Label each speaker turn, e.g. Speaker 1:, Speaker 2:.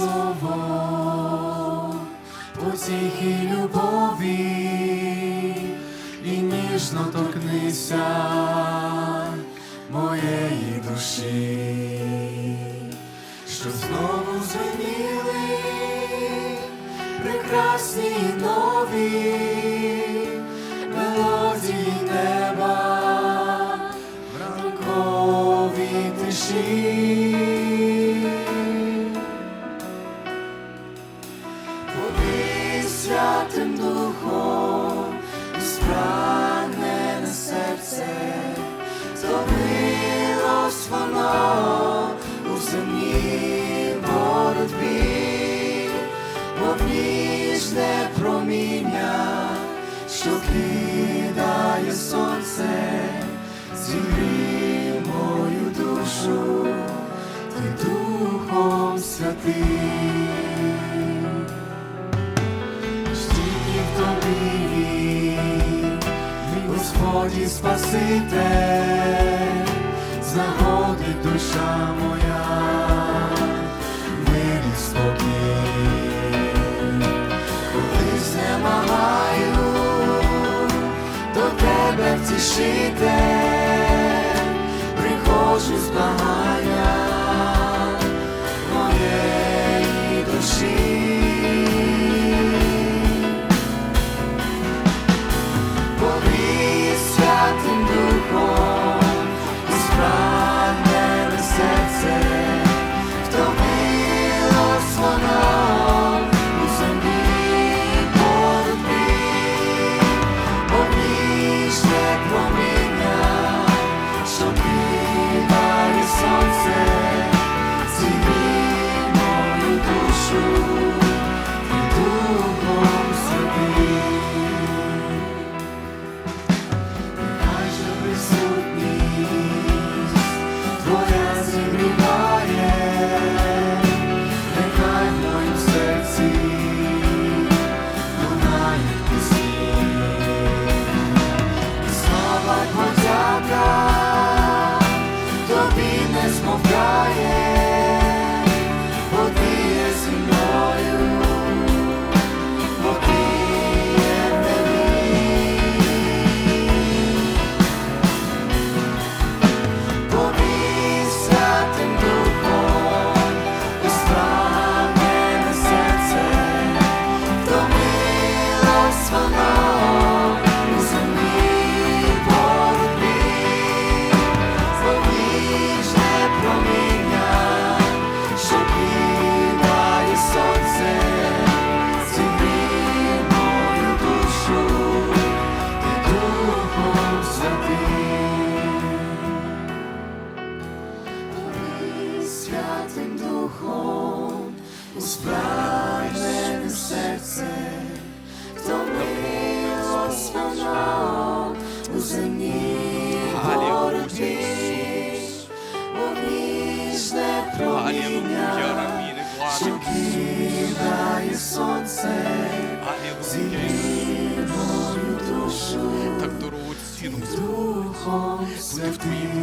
Speaker 1: слово, потіхи любові, і ніжно торкнися моєї душі, що знову звеніли прекрасні нові земній боротьбі, мов проміння, що кидає сонце, зігрій мою душу, ти Духом Святим. Стільки в тобі, Господі Спаситель, знаходить душа моя, милі спокій, коли знемагаю, до тебе втішите, Святим Духом у спрагнене серце, втомилось воно у земній боротьбі, вогніжне
Speaker 2: Аллилуйя,
Speaker 1: проміння, що кидає сонце, мою душу,
Speaker 2: так дорого ціну
Speaker 1: Духом Святим.